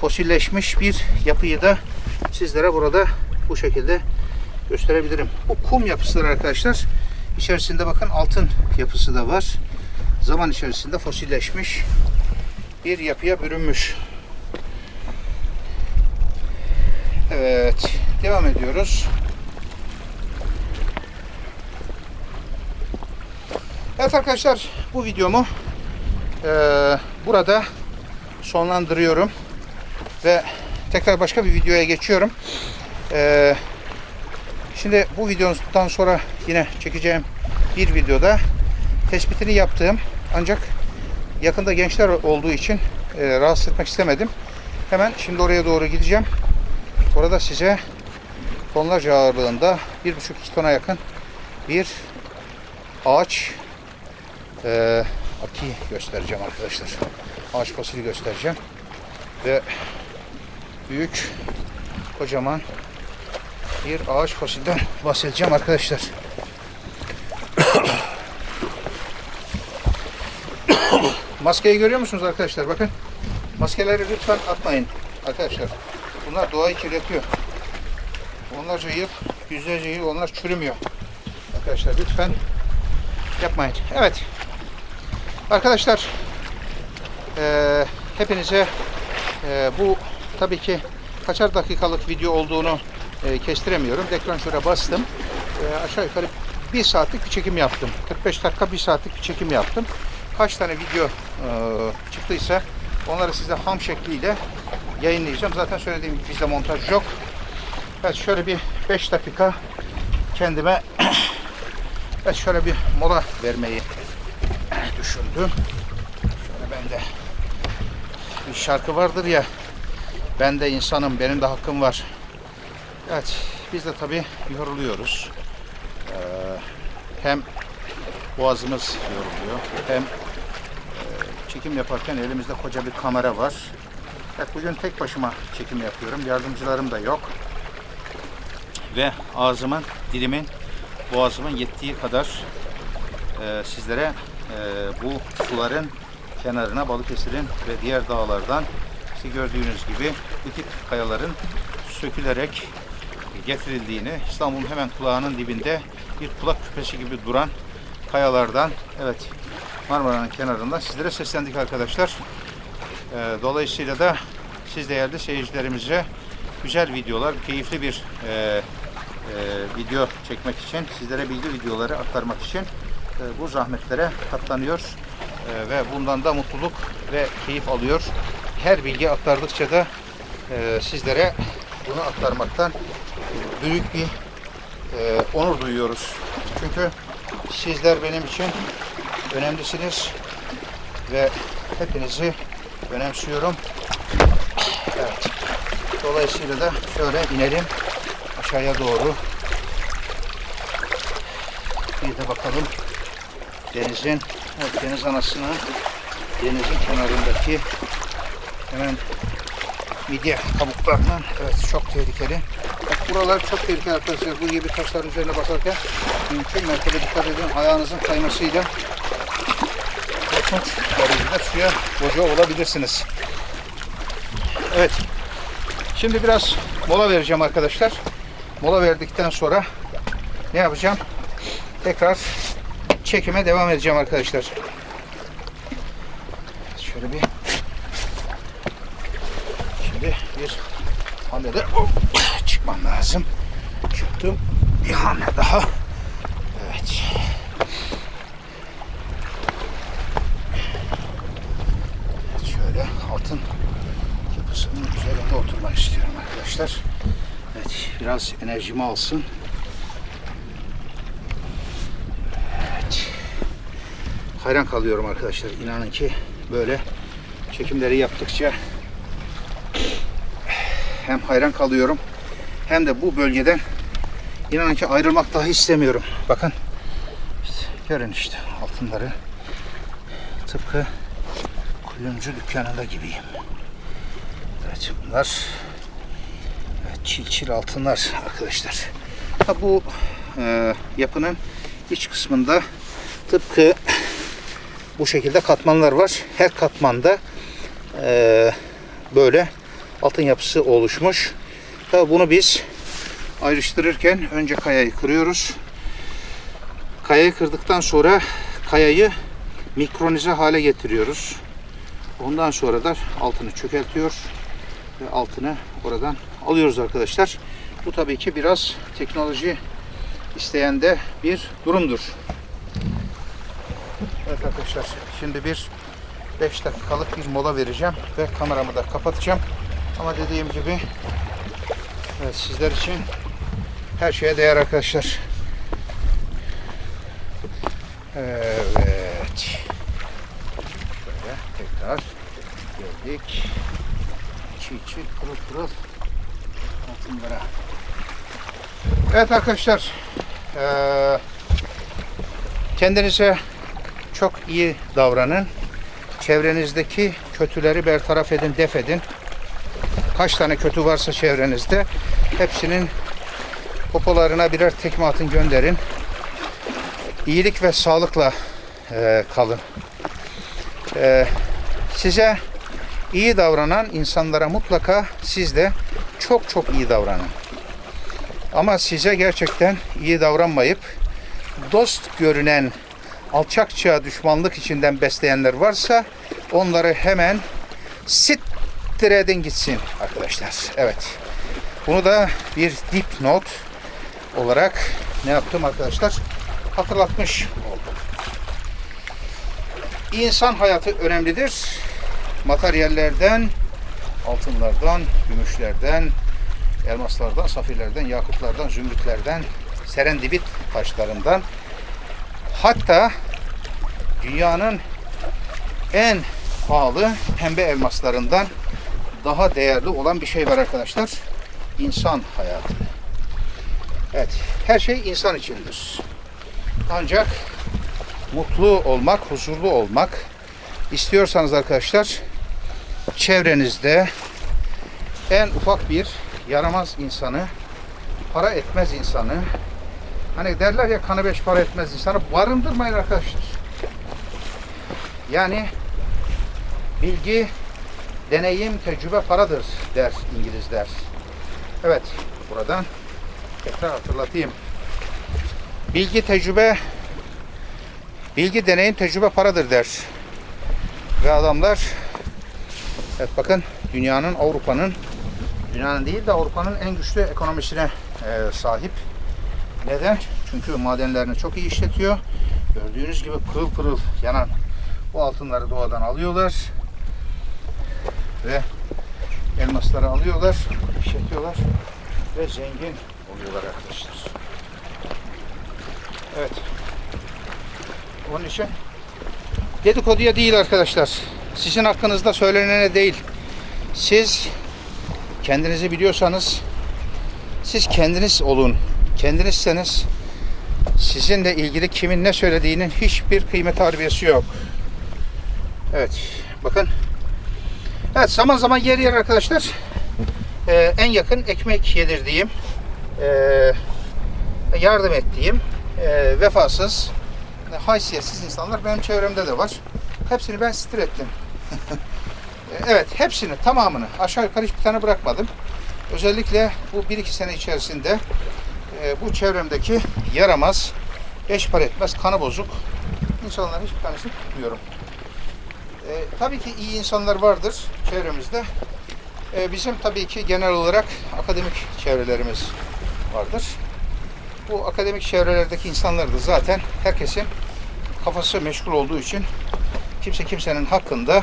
fosilleşmiş bir yapıyı da sizlere burada bu şekilde gösterebilirim. Bu kum yapısıdır arkadaşlar. İçerisinde bakın altın yapısı da var. Zaman içerisinde fosilleşmiş bir yapıya bürünmüş. Evet, devam ediyoruz. Evet arkadaşlar, bu videomu eee, burada sonlandırıyorum ve tekrar başka bir videoya geçiyorum. Eee, şimdi bu videodan sonra yine çekeceğim bir videoda tespitini yaptığım ancak yakında gençler olduğu için eee, rahatsız etmek istemedim. Hemen şimdi oraya doğru gideceğim. Orada size tonlarca ağırlığında 1,5-2 tona yakın bir ağaç eee aki göstereceğim arkadaşlar. Ağaç fosili göstereceğim. Ve büyük kocaman bir ağaç fosilden bahsedeceğim arkadaşlar. Maskeyi görüyor musunuz arkadaşlar? Bakın. Maskeleri lütfen atmayın arkadaşlar. Bunlar doğayı kirletiyor. Onlarca yıl, yüzlerce yıl onlar çürümüyor. Arkadaşlar lütfen yapmayın. Evet. Arkadaşlar eee, hepinize eee, bu tabii ki kaçar dakikalık video olduğunu eee, kestiremiyorum. Deklanşöre bastım. Eee, aşağı yukarı bir saatlik bir çekim yaptım. 45 dakika bir saatlik bir çekim yaptım. Kaç tane video eee, çıktıysa onları size ham şekliyle yayınlayacağım. Zaten söylediğim gibi bizde montaj yok. Evet şöyle bir 5 dakika kendime evet şöyle bir mola vermeyi düşündüm. Şöyle ben de bir şarkı vardır ya ben de insanım benim de hakkım var. Evet biz de tabii yoruluyoruz. Ee, hem boğazımız yoruluyor hem e, çekim yaparken elimizde koca bir kamera var. Evet bugün tek başıma çekim yapıyorum. Yardımcılarım da yok. Ve ağzımın, dilimin, boğazımın yettiği kadar e, sizlere e, bu suların kenarına Balıkesir'in ve diğer dağlardan işte gördüğünüz gibi bu kayaların sökülerek getirildiğini İstanbul'un hemen kulağının dibinde bir kulak küpesi gibi duran kayalardan evet Marmara'nın kenarında sizlere seslendik arkadaşlar. E, dolayısıyla da siz değerli seyircilerimize güzel videolar, keyifli bir e, e, video çekmek için, sizlere bilgi videoları aktarmak için e, bu zahmetlere katlanıyor E, ve bundan da mutluluk ve keyif alıyor. Her bilgi aktardıkça da e, sizlere bunu aktarmaktan büyük bir e, onur duyuyoruz. Çünkü sizler benim için önemlisiniz ve hepinizi önemsiyorum. Evet. Dolayısıyla da şöyle inelim aşağıya doğru. Bir de bakalım denizin, deniz anasına denizin kenarındaki hemen midye kabuklarından evet çok tehlikeli. Bak buralar çok tehlikeli arkadaşlar. Bu gibi taşların üzerine basarken mümkün mertebe dikkat edin. Ayağınızın kaymasıyla korkunç derecede suya boca olabilirsiniz. Evet. Şimdi biraz mola vereceğim arkadaşlar. Mola verdikten sonra ne yapacağım? Tekrar çekime devam edeceğim arkadaşlar. Şöyle bir şimdi bir hamlede hop, çıkmam lazım. Çıktım. Bir hamle daha. Evet. Evet, Şöyle altın yapısının üzerinde oturmak istiyorum arkadaşlar. Evet, biraz enerjimi alsın. Evet. Hayran kalıyorum arkadaşlar. İnanın ki böyle çekimleri yaptıkça hem hayran kalıyorum hem de bu bölgeden inanın ki ayrılmak dahi istemiyorum. Bakın görün işte altınları tıpkı kuyumcu dükkanında gibiyim. Evet bunlar çil çil altınlar arkadaşlar. Ha, bu e, yapının iç kısmında tıpkı bu şekilde katmanlar var. Her katmanda e, böyle altın yapısı oluşmuş. Tabii bunu biz ayrıştırırken önce kayayı kırıyoruz. Kayayı kırdıktan sonra kayayı mikronize hale getiriyoruz. Ondan sonra da altını çökeltiyor ve altını oradan alıyoruz arkadaşlar. Bu tabii ki biraz teknoloji isteyen de bir durumdur. Evet arkadaşlar şimdi bir 5 dakikalık bir mola vereceğim ve kameramı da kapatacağım. Ama dediğim gibi evet, sizler için her şeye değer arkadaşlar. Evet. Böyle tekrar geldik. İçi içi pırıl pırıl altınlara. Evet arkadaşlar. eee, kendinize çok iyi davranın. Çevrenizdeki kötüleri bertaraf edin, def edin. Kaç tane kötü varsa çevrenizde hepsinin popolarına birer tekme atın gönderin. İyilik ve sağlıkla eee, kalın. Eee, size iyi davranan insanlara mutlaka siz de çok çok iyi davranın. Ama size gerçekten iyi davranmayıp dost görünen alçakça düşmanlık içinden besleyenler varsa onları hemen sittir edin gitsin arkadaşlar. Evet. Bunu da bir dipnot olarak ne yaptım arkadaşlar? Hatırlatmış oldum. İnsan hayatı önemlidir. Materyallerden, altınlardan, gümüşlerden, elmaslardan, safirlerden, yakutlardan, zümrütlerden, serendibit taşlarından hatta dünyanın en pahalı pembe elmaslarından daha değerli olan bir şey var arkadaşlar. İnsan hayatı. Evet, her şey insan içindir. Ancak mutlu olmak, huzurlu olmak istiyorsanız arkadaşlar çevrenizde en ufak bir yaramaz insanı, para etmez insanı, hani derler ya kanı beş para etmez insanı barındırmayın arkadaşlar. Yani bilgi, deneyim, tecrübe paradır der İngilizler. Evet, buradan tekrar hatırlatayım. Bilgi, tecrübe, bilgi, deneyim, tecrübe paradır der. Ve adamlar, evet bakın dünyanın, Avrupa'nın, dünyanın değil de Avrupa'nın en güçlü ekonomisine e, sahip. Neden? Çünkü madenlerini çok iyi işletiyor. Gördüğünüz gibi pırıl pırıl yanan bu altınları doğadan alıyorlar. Ve elmasları alıyorlar, işletiyorlar ve zengin oluyorlar arkadaşlar. Evet. Onun için dedikoduya değil arkadaşlar. Sizin hakkınızda söylenene değil. Siz kendinizi biliyorsanız siz kendiniz olun. Kendinizseniz sizinle ilgili kimin ne söylediğinin hiçbir kıymet harbiyesi yok. Evet. Bakın. Evet zaman zaman yer yer arkadaşlar e, en yakın ekmek yedirdiğim e, yardım ettiğim e, vefasız haysiyetsiz insanlar benim çevremde de var. Hepsini ben stir ettim. Evet hepsini tamamını aşağı yukarı hiçbir tane bırakmadım. Özellikle bu 1-2 sene içerisinde e, bu çevremdeki yaramaz, beş para etmez, kanı bozuk insanların hiçbir tanesini tutmuyorum. E, tabii ki iyi insanlar vardır çevremizde. E, bizim tabii ki genel olarak akademik çevrelerimiz vardır. Bu akademik çevrelerdeki insanlar da zaten herkesin kafası meşgul olduğu için kimse kimsenin hakkında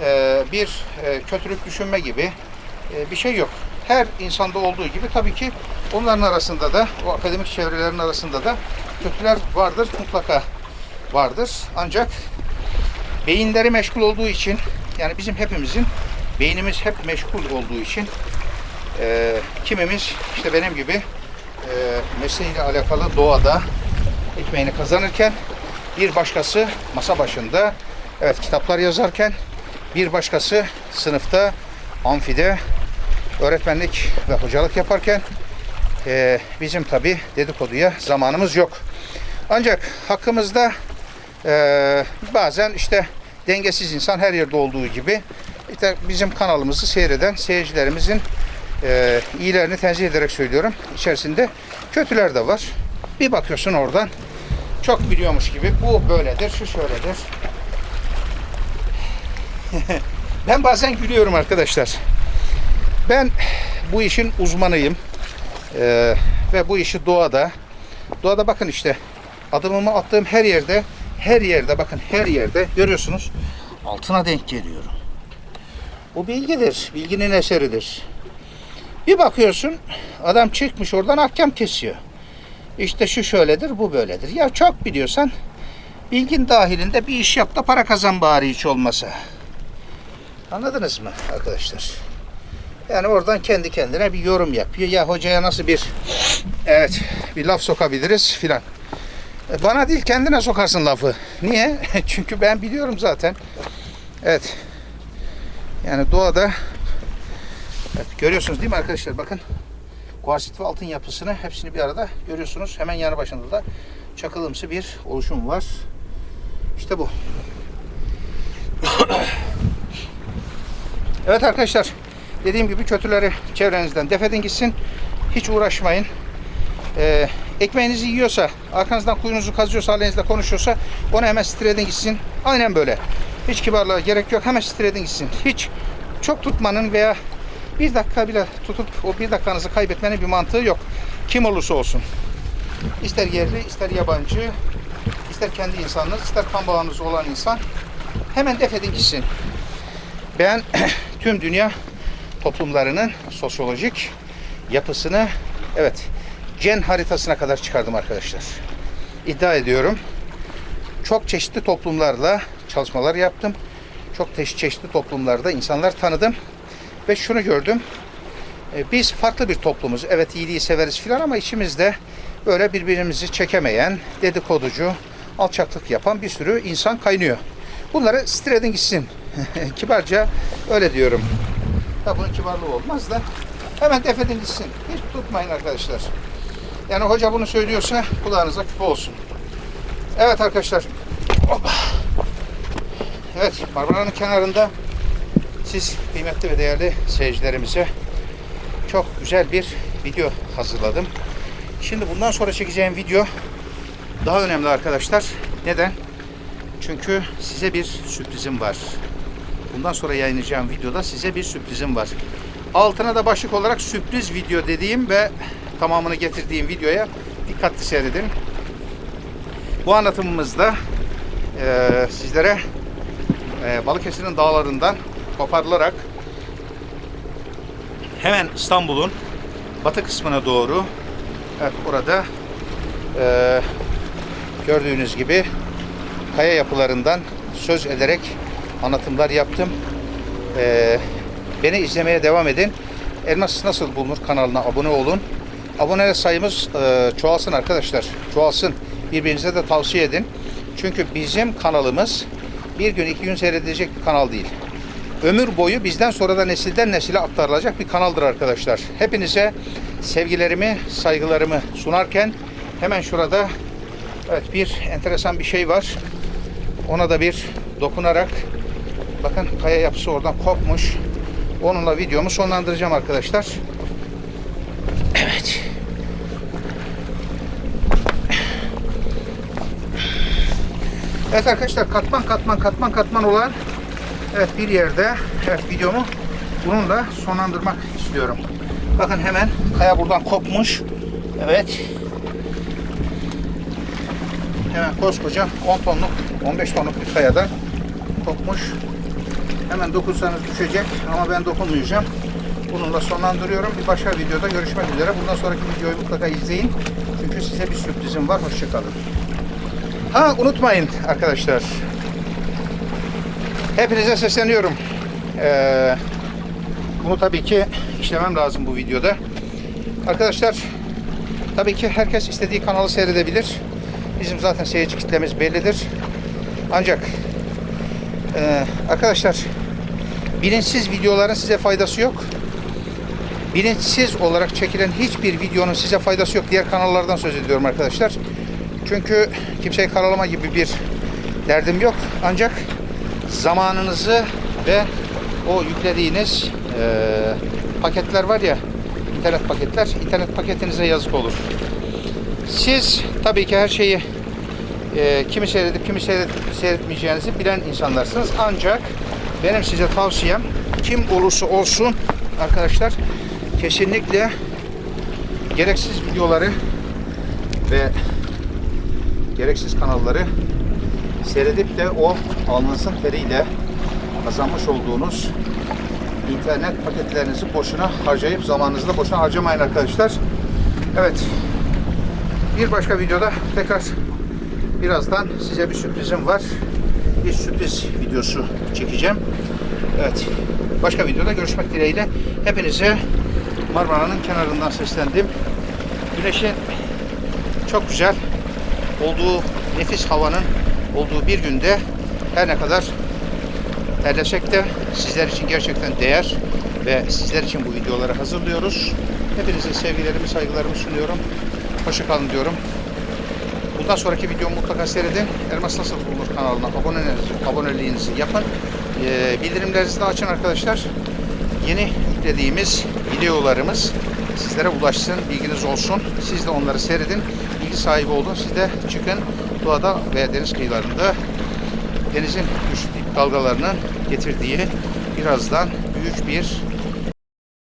e, bir e, kötülük düşünme gibi e, bir şey yok. Her insanda olduğu gibi tabii ki onların arasında da o akademik çevrelerin arasında da kötüler vardır mutlaka vardır. Ancak beyinleri meşgul olduğu için yani bizim hepimizin beynimiz hep meşgul olduğu için e, kimimiz işte benim gibi e, mesleğiyle alakalı doğada ekmeğini kazanırken bir başkası masa başında evet kitaplar yazarken bir başkası sınıfta amfide öğretmenlik ve hocalık yaparken e, bizim tabi dedikoduya zamanımız yok. Ancak hakkımızda e, bazen işte dengesiz insan her yerde olduğu gibi İşte bizim kanalımızı seyreden seyircilerimizin e, iyilerini tenzih ederek söylüyorum. İçerisinde kötüler de var. Bir bakıyorsun oradan çok biliyormuş gibi bu böyledir, şu şöyledir. ben bazen gülüyorum arkadaşlar. Ben bu işin uzmanıyım. Ee, ve bu işi doğada doğada bakın işte adımımı attığım her yerde her yerde bakın her yerde görüyorsunuz altına denk geliyorum. Bu bilgidir. Bilginin eseridir. Bir bakıyorsun adam çıkmış oradan ahkam kesiyor. İşte şu şöyledir, bu böyledir. Ya çok biliyorsan bilgin dahilinde bir iş yap da para kazan bari hiç olmasa. Anladınız mı arkadaşlar? Yani oradan kendi kendine bir yorum yapıyor. Ya hocaya nasıl bir evet bir laf sokabiliriz filan. E, Bana değil kendine sokarsın lafı. Niye? Çünkü ben biliyorum zaten. Evet. Yani doğada evet, görüyorsunuz değil mi arkadaşlar? Bakın kuarsit ve altın yapısını hepsini bir arada görüyorsunuz. Hemen yanı başında da çakılımsı bir oluşum var. İşte bu. Evet arkadaşlar. Dediğim gibi kötüleri çevrenizden defedin gitsin. Hiç uğraşmayın. Ee, ekmeğinizi yiyorsa, arkanızdan kuyunuzu kazıyorsa, halinizle konuşuyorsa onu hemen stiredin gitsin. Aynen böyle. Hiç kibarlığa gerek yok. Hemen stiredin gitsin. Hiç çok tutmanın veya bir dakika bile tutup o bir dakikanızı kaybetmenin bir mantığı yok. Kim olursa olsun. İster yerli, ister yabancı, ister kendi insanınız, ister kan bağınız olan insan hemen defedin gitsin. Ben tüm dünya toplumlarının sosyolojik yapısını evet gen haritasına kadar çıkardım arkadaşlar. İddia ediyorum. Çok çeşitli toplumlarla çalışmalar yaptım. Çok çeşitli toplumlarda insanlar tanıdım. Ve şunu gördüm. E, Biz farklı bir toplumuz. Evet iyiliği severiz filan ama içimizde böyle birbirimizi çekemeyen, dedikoducu, alçaklık yapan bir sürü insan kaynıyor. Bunları stiredin gitsin. Kibarca öyle diyorum. Ya bunun kibarlığı olmaz da hemen defedin gitsin. Hiç tutmayın arkadaşlar. Yani hoca bunu söylüyorsa kulağınıza küpe olsun. Evet arkadaşlar. Hoppa. Evet Marmara'nın kenarında siz kıymetli ve değerli seyircilerimize çok güzel bir video hazırladım. Şimdi bundan sonra çekeceğim video daha önemli arkadaşlar. Neden? Çünkü size bir sürprizim var. Bundan sonra yayınlayacağım videoda size bir sürprizim var. Altına da başlık olarak sürpriz video dediğim ve tamamını getirdiğim videoya dikkatli seyredin. Bu anlatımımızda eee, sizlere eee, Balıkesir'in dağlarından koparılarak hemen İstanbul'un batı kısmına doğru evet orada eee, gördüğünüz gibi kaya yapılarından söz ederek anlatımlar yaptım. Eee, beni izlemeye devam edin. Elmas nasıl bulunur kanalına abone olun. Abone sayımız eee, çoğalsın arkadaşlar. Çoğalsın. Birbirinize de tavsiye edin. Çünkü bizim kanalımız bir gün iki gün seyredilecek bir kanal değil. Ömür boyu bizden sonra da nesilden nesile aktarılacak bir kanaldır arkadaşlar. Hepinize sevgilerimi, saygılarımı sunarken hemen şurada evet bir enteresan bir şey var. Ona da bir dokunarak bakın kaya yapısı oradan kopmuş. Onunla videomu sonlandıracağım arkadaşlar. Evet. Evet arkadaşlar katman katman katman katman olan evet bir yerde evet videomu bununla sonlandırmak istiyorum. Bakın hemen kaya buradan kopmuş. Evet. Hemen koskoca 10 tonluk 15 tonluk bir kayadan kopmuş. Hemen dokunsanız düşecek ama ben dokunmayacağım. Bununla sonlandırıyorum. Bir başka videoda görüşmek üzere. Bundan sonraki videoyu mutlaka izleyin. Çünkü size bir sürprizim var. Hoşçakalın. Ha unutmayın arkadaşlar. Hepinize sesleniyorum. Ee, bunu tabii ki işlemem lazım bu videoda. Arkadaşlar tabii ki herkes istediği kanalı seyredebilir. Bizim zaten seyirci kitlemiz bellidir. Ancak ee, arkadaşlar bilinçsiz videoların size faydası yok. Bilinçsiz olarak çekilen hiçbir videonun size faydası yok. Diğer kanallardan söz ediyorum arkadaşlar. Çünkü kimseyi karalama gibi bir derdim yok. Ancak zamanınızı ve o yüklediğiniz eee, paketler var ya internet paketler internet paketinize yazık olur. Siz tabii ki her şeyi e, kimi seyredip kimi seyret, seyretmeyeceğinizi bilen insanlarsınız. Ancak benim size tavsiyem kim olursa olsun arkadaşlar kesinlikle gereksiz videoları ve gereksiz kanalları seyredip de o alnınızın teriyle kazanmış olduğunuz internet paketlerinizi boşuna harcayıp zamanınızı da boşuna harcamayın arkadaşlar. Evet. Bir başka videoda tekrar birazdan size bir sürprizim var. Bir sürpriz videosu çekeceğim. Evet. Başka videoda görüşmek dileğiyle. Hepinize Marmara'nın kenarından seslendim. Güneşin çok güzel olduğu nefis havanın olduğu bir günde her ne kadar terlesek de sizler için gerçekten değer ve sizler için bu videoları hazırlıyoruz. Hepinize sevgilerimi, saygılarımı sunuyorum. Hoşça kalın diyorum. Bundan sonraki videomu mutlaka seyredin. Elmas Nasıl Bulunur kanalına aboneliğinizi, aboneliğinizi yapın. Ee, bildirimlerinizi de açın arkadaşlar. Yeni yüklediğimiz videolarımız sizlere ulaşsın, bilginiz olsun. Siz de onları seyredin, bilgi sahibi olun. Siz de çıkın doğada ve deniz kıyılarında denizin güçlü dalgalarının getirdiği birazdan büyük bir